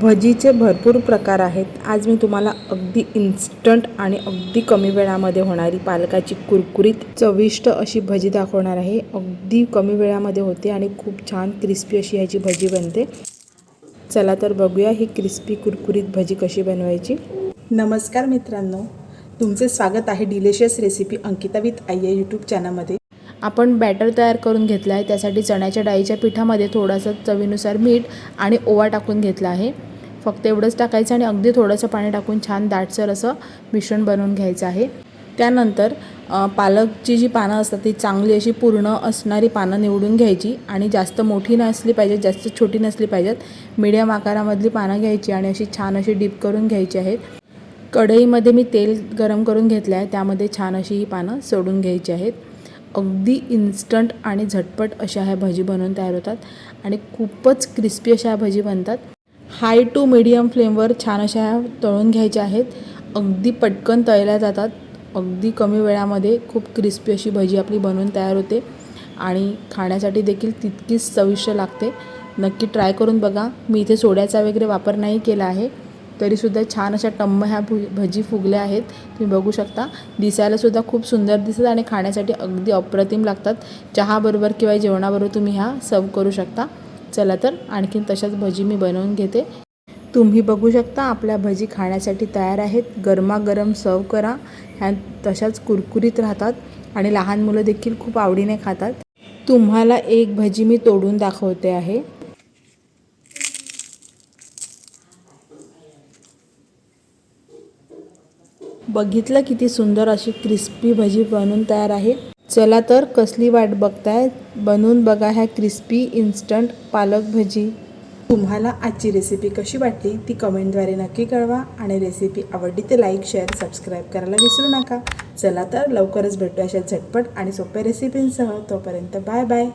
भजीचे भरपूर प्रकार आहेत. आज मी तुम्हाला अगदी इन्स्टंट आणि अगदी कमी वेळामध्ये होणारी पालकाची कुरकुरीत चविष्ट अशी भजी दाखवणार आहे. अगदी कमी वेळामध्ये होते आणि खूप छान क्रिस्पी अशी ह्याची भजी बनते. चला तर बघूया ही क्रिस्पी कुरकुरीत भजी कशी बनवायची. नमस्कार मित्रांनो तुमचे स्वागत आहे डिलिशियस रेसिपी अंकिता विथ आई या यूट्यूब चॅनलमध्ये आपण बॅटर तयार करून घेतलं आहे त्यासाठी चण्याच्या डाळीच्या पिठामध्ये थोडंसं चवीनुसार मीठ आणि ओवा टाकून घेतला आहे. फक्त एवढंच टाकायचं आणि अगदी थोडंसं पाणी टाकून छान दाटसर असं मिश्रण बनवून घ्यायचं आहे. त्यानंतर पालकची जी पानं असतात ती चांगली अशी पूर्ण असणारी पानं निवडून घ्यायची आणि जास्त मोठी नसली पाहिजेत जास्त छोटी नसली पाहिजेत मीडियम आकारामधली पानं घ्यायची आणि अशी छान अशी डीप करून घ्यायची आहेत. कढईमध्ये मी तेल गरम करून घेतलं आहे त्यामध्ये छान अशी ही पानं सोडून घ्यायची आहेत. अगदी इन्स्टंट आणि झटपट अशा ह्या भजी बनवून तयार होतात आणि खूपच क्रिस्पी अशा ह्या भजी बनतात. हाय टू मिडियम फ्लेमवर छान अशा ह्या तळून घ्यायच्या आहेत. अगदी पटकन तळल्या जातात. अगदी कमी वेळामध्ये खूप क्रिस्पी अशी भजी आपली बनवून तयार होते. आणि खाण्यासाठी देखील तितकीच चविष्ट लागते. नक्की ट्राय करून बघा. मी इथे सोड्याचा वगैरे वापर नाही केला आहे. तरीसुद्धा छान अशा टम्म ह्या भु भजी फुगल्या आहेत. तुम्ही बघू शकता. दिसायलासुद्धा खूप सुंदर दिसतात आणि खाण्यासाठी अगदी अप्रतिम लागतात. चहाबरोबर किंवा जेवणाबरोबर तुम्ही ह्या सर्व करू शकता. चला तर आणखीन तशाच भजी मी बनवून घेते. तुम्ही बघू शकता आपल्या भजी खाण्यासाठी तयार आहेत. गरमागरम सर्व करा. ह्या तशाच कुरकुरीत राहतात आणि लहान मुलं देखील खूप आवडीने खातात. तुम्हाला एक भजी मी तोडून दाखवते आहे. बघितलं किती सुंदर अशी क्रिस्पी भजी बनून तयार आहे. चला तर कसली वाट बघताय? बनवून बघा ह्या क्रिस्पी इन्स्टंट पालक भजी. तुम्हाला आजची रेसिपी कशी वाटली ती कमेंटद्वारे नक्की कळवा आणि रेसिपी आवडली तर लाईक शेअर सबस्क्राईब करायला विसरू नका. चला तर लवकरच भेटू अशा झटपट आणि सोप्या रेसिपींसह तोपर्यंत बाय बाय